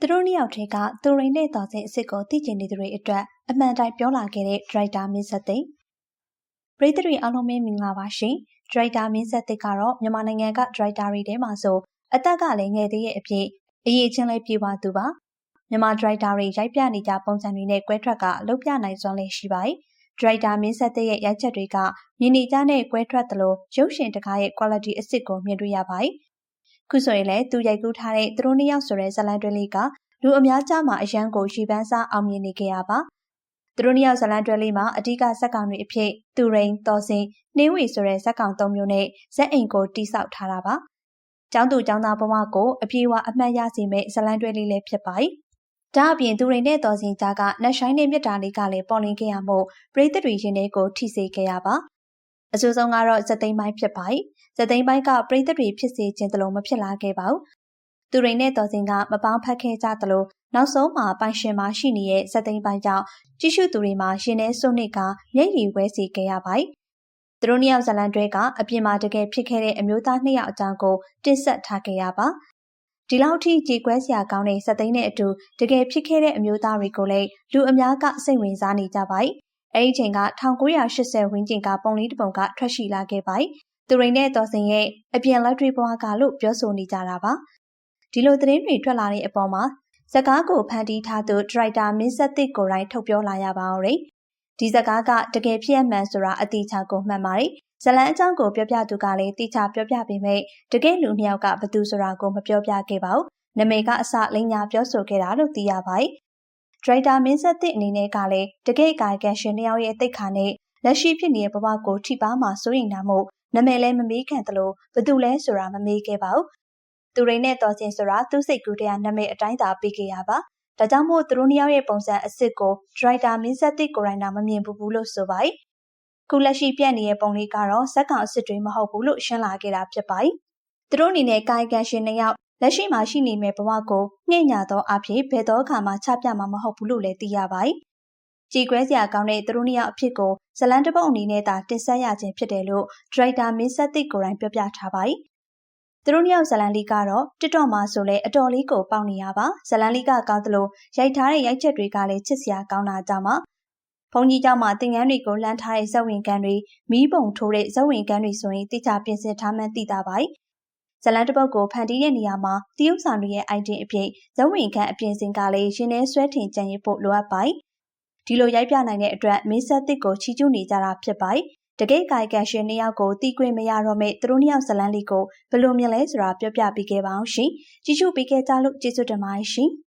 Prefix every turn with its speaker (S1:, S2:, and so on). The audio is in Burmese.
S1: သူတို့နှစ်ယောက်ထဲကသူရိန်နဲ့တော်စင်အစ်စ်ကိုသိကျင်နေသူတွေအတွက်အမှန်တိုင်းပြောလာခဲ့တဲ့ဒရိုက်တာမင်းဆက်သိန်းပရိသတ်တွေအားလုံးပဲမင်္ဂလာပါရှင်ဒရိုက်တာမင်းဆက်သိန်းကတော့မြန်မာနိုင်ငံကဒရိုက်တာတွေထဲမှာဆိုအသက်ကလည်းငယ်သေးရဲ့အဖြစ်အရေးချင်းလည်းပြေပါသူပါမြန်မာဒရိုက်တာတွေရိုက်ပြနေကြပုံစံတွေနဲ့ကွဲထွက်ကအလုပ်ပြနိုင်စွမ်းလည်းရှိပါတယ်ဒရိုက်တာမင်းဆက်တဲ့ရဲ့ရိုက်ချက်တွေကမြင်နေကြတဲ့ကွဲထွက်သလိုရုပ်ရှင်တကားရဲ့ quality အစ်စ်ကိုမြင်တွေ့ရပါတယ်။ ခုဆိုရင်လည်းသူရိုက်ကူးထားတဲ့သူတို့နှစ်ယောက်ဆိုတဲ့ဇာတ်လမ်းတွဲလေးကလူအများကြားမှာအရန်ကိုရှီပန်းစားအောင်မြင်နေကြရပါ။သူတို့နှစ်ယောက်ဇာတ်လမ်းတွဲလေးမှာအဓိကဇက်ကောင်တွေအဖြစ်သူရိန်တော်စင်နှင်းဝီဆိုတဲ့ဇက်ကောင်၃မျိုးနဲ့ဇက်အိမ်ကိုတိဆောက်ထားတာပါ။ကျောင်းသူကျောင်းသားဘဝကိုအပြေအဝအမှတ်ရစေမယ့်ဇာတ်လမ်းတွဲလေးလည်းဖြစ်ပါတယ်။ဒါအပြင်သူရိန်တဲ့တော်စင်ကြားကနတ်ဆိုင်တဲ့မြတ်တာလေးကလည်းပေါ်လင်းခဲ့ရမို့ပရိသတ်တွေရင်ထဲကိုထိစေခဲ့ရပါ အဆိုးဆုံးကတော့ဇက်သိမ်းပိုင်းဖြစ်ပါတယ်ဇက်သိမ်းပိုင်းကပရိသတ်တွေဖြစ်စေခြင်းတလုံးမဖြစ်လာခဲ့ပါဘူးသူရိန်နဲ့တော်စင်ကမပေါင်းဖက်ခဲ့ကြသလိုနောက်ဆုံးမှာပိုင်ရှင်မှာရှိနေတဲ့ဇက်သိမ်းပိုင်းကြောင့်ကြည့်ရှုသူတွေမှာရင်ထဲစွန့်နစ်ကမျက်ရည်ဝဲစေခဲ့ရပါတယ်သူတို့နှစ်ယောက်ဇလန်တွဲကအပြင်မှာတကယ်ဖြစ်ခဲ့တဲ့အမျိုးသားနှစ်ယောက်အကြောင်းကိုတင်ဆက်ထားခဲ့ရပါဒီလောက်ထိကြေကွဲစရာကောင်းတဲ့စက်သိန်းနဲ့အတူတကယ်ဖြစ်ခဲ့တဲ့အမျိုးသားတွေကိုလည်းလူအများကစိတ်ဝင်စားနေကြပါတယ်။ အဲဒီချိန်က1980ဝန်းကျင်ကပုံလေးတစ်ပုံကထွက်ရှိလာခဲ့ပါတယ်။သူရိန်နဲ့တော်စင်ရဲ့အပြင်လက်တွေဘွားကလို့ပြောဆိုနေကြတာပါ။ဒီလိုသတင်းတွေထွက်လာတဲ့အပေါ်မှာဇကားကိုဖန်တီးထားသူဒရိုက်တာမင်းဆက်သစ်ကိုယ်တိုင်ထုတ်ပြောလာရပါအောင်ရယ်။ဒီဇကားကတကယ်ဖြစ်မှန်ဆိုတာအတိအကျကိုမှတ်ပါတယ်။ဇလန်အကြောင်းကိုပြောပြသူကလည်းတိကျပြောပြပေမဲ့တကယ်လူနှစ်ယောက်ကဘသူဆိုတာကိုမပြောပြခဲ့ပါဘူး။နမေကအစလိန်ညာပြောဆိုခဲ့တာလို့သိရပါတယ်။ ဒရိုက်တာမင်းဆက်သစ်အနေနဲ့ကလည်းတကယ်ကာယကံရှင်နှစ်ယောက်ရဲ့တိတ်ခါနဲ့လက်ရှိဖြစ်နေတဲ့ဘဝကိုထိပါမှစိုးရင်တာမို့နမေလည်းမမေးခံသလိုဘသူလဲဆိုတာမမေးခဲ့ပါဘူး။သူရိန်နဲ့တော်စင်ဆိုတာသူ့စိတ်ကူးတရားနမေအတိုင်းသာပေးခဲ့ရပါ။ဒါကြောင့်မို့သူတို့နှစ်ယောက်ရဲ့ပုံစံအစ်စ်ကိုဒရိုက်တာမင်းဆက်သစ်ကိုရိုင်းတာမမြင်ဘူးဘူးလို့ဆိုပါတယ်ခုလက်ရှိပြက်နေတဲ့ပုံလေးကတော့ဇက်ကောင်အစ်စ်တွေမဟုတ်ဘူးလို့ရှင်းလာခဲ့တာဖြစ်ပါတယ်။သူတို့အနေနဲ့ကာယကံရှင်နှစ်ယောက် လက်ရှိမှာရှိနေမဲ့ဘဝကိုငှဲ့ညာသောအဖြစ်ဘယ်သောအခါမှချပြမှာမဟုတ်ဘူးလို့လည်းသိရပါတယ်။ကြည်ကွဲစရာကောင်းတဲ့သူတို့နှစ်ယောက်အဖြစ်ကိုဇလန်တပုတ်အနေနဲ့သာတင်ဆက်ရခြင်းဖြစ်တယ်လို့ဒရိုက်တာမင်းဆက်သစ်ကိုယ်တိုင်ပြောပြထားပါတယ်။သူတို့နှစ်ယောက်ဇလန်လေးကတော့တစ်တော့မှာဆိုလဲအတော်လေးကိုပေါက်နေရပါဇလန်လေးကကောင်းသလိုရိုက်ထားတဲ့ရိုက်ချက်တွေကလည်းချစ်စရာကောင်းတာကြောင့်ပါဘုံကြီးเจ้าမှာသင်ငန်းတွေကိုလှမ်းထားတဲ့ဇဝင်ကန်တွေမီးပုံထိုးတဲ့ဇဝင်ကန်တွေဆိုရင်တိကျပြင်ဆင်ထားမှန်းသိတာပါ။ ဇလန်တပုတ်ကိုဖန်တီးတဲ့နေရာမှာတရုတ်ဆောင်တွေရဲ့ item အဖြစ်ဇဝင်ကန်အပြင်စင်ကလေးရင်းနှဲဆွဲထင်ကြံရဖို့လိုအပ်ပါတယ်။ဒီလိုရိုက်ပြနိုင်တဲ့အတွက်မင်းဆက်သစ်ကိုချီးကျူးနေကြတာဖြစ်ပါတယ်။တကယ်ကာယကံရှင်နှစ်ယောက်ကိုတီးခွင့်မရတော့မဲ့သူတို့နှစ်ယောက်ဇလန်လေးကိုဘယ်လိုမြင်လဲဆိုတာပြောပြပေးခဲ့ပါအောင်ရှင်။ကြည့်ရှုပေးခဲ့ကြလို့ကျေးဇူးတင်ပါတယ်ရှင်။